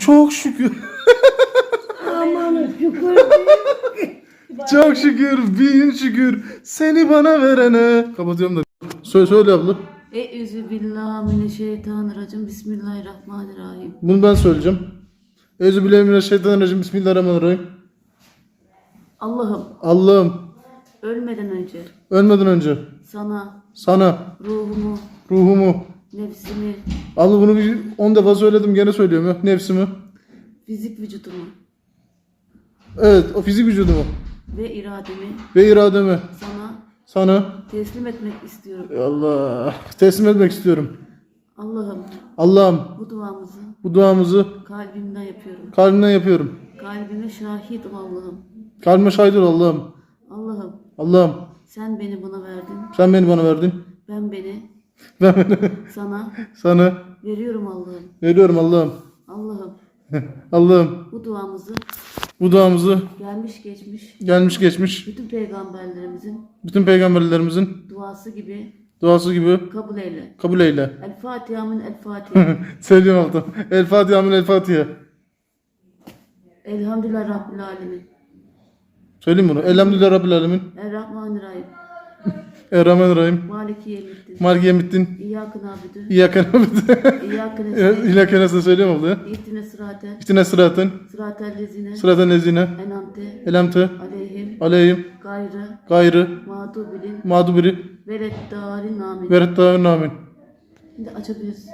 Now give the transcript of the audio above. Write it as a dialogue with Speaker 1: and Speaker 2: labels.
Speaker 1: Çok şükür.
Speaker 2: Aman şükür.
Speaker 1: Çok şükür. Bin şükür. Seni bana verene. Kapatıyorum da. Söyle söyle abla.
Speaker 2: Eûzü billahi mineşşeytanirracim. Bismillahirrahmanirrahim.
Speaker 1: Bunu ben söyleyeceğim. Euzubillahimineşşeytanirracim. Bismillahirrahmanirrahim.
Speaker 2: Allah'ım
Speaker 1: Allah'ım
Speaker 2: ölmeden önce
Speaker 1: ölmeden önce
Speaker 2: sana
Speaker 1: sana
Speaker 2: ruhumu,
Speaker 1: ruhumu
Speaker 2: nefsimi,
Speaker 1: Allah bunu bir 10 defa söyledim gene söylüyorum ya. Nefsimi.
Speaker 2: fizik vücudumu
Speaker 1: Evet o fizik vücudumu
Speaker 2: ve irademi
Speaker 1: ve irademi
Speaker 2: sana
Speaker 1: sana
Speaker 2: teslim etmek istiyorum.
Speaker 1: Allah teslim etmek istiyorum.
Speaker 2: Allah'ım
Speaker 1: Allah'ım
Speaker 2: bu duamızı
Speaker 1: bu duamızı
Speaker 2: kalbimden yapıyorum.
Speaker 1: kalbimden yapıyorum.
Speaker 2: Kalbime şahit ol Allah'ım.
Speaker 1: Kalbime şahit ol Allah'ım.
Speaker 2: Allah'ım
Speaker 1: Allah'ım
Speaker 2: sen beni bana verdin.
Speaker 1: sen beni bana verdin.
Speaker 2: Ben beni sana
Speaker 1: sana
Speaker 2: veriyorum Allah'ım.
Speaker 1: veriyorum Allah'ım.
Speaker 2: Allah'ım
Speaker 1: Allah'ım
Speaker 2: bu duamızı
Speaker 1: bu duamızı
Speaker 2: gelmiş geçmiş
Speaker 1: gelmiş geçmiş
Speaker 2: bütün peygamberlerimizin
Speaker 1: bütün peygamberlerimizin
Speaker 2: duası gibi
Speaker 1: duası gibi
Speaker 2: kabul eyle.
Speaker 1: kabul eyle.
Speaker 2: El Fatiha min el Fatiha.
Speaker 1: Söylüyorum altı. El Fatiha min el Fatiha.
Speaker 2: Elhamdülillah Rabbil Alemin.
Speaker 1: Söyleyeyim bunu. Elhamdülillah Rabbil Alemin.
Speaker 2: Errahmanirrahim.
Speaker 1: Errahmanirrahim.
Speaker 2: Maliki yevmiddin.
Speaker 1: Maliki yemittin.
Speaker 2: İyyâkı nâbüdü.
Speaker 1: İyyâke nâbüdü.
Speaker 2: İyyâkı nestaîn.
Speaker 1: İlâke nasıl söyleyeyim abla ya.
Speaker 2: İhtine sıraten.
Speaker 1: İhtine sıratın.
Speaker 2: Sıratel lezine.
Speaker 1: Sıratın nezine.
Speaker 2: Enamte.
Speaker 1: Elemte.
Speaker 2: Aleyhim.
Speaker 1: Aleyhim.
Speaker 2: Gayrı.
Speaker 1: Gayrı.
Speaker 2: Mağdubilin.
Speaker 1: Mağdubiri.
Speaker 2: Velet darin amin.
Speaker 1: Veret dağın amin.
Speaker 2: Şimdi açabiliriz.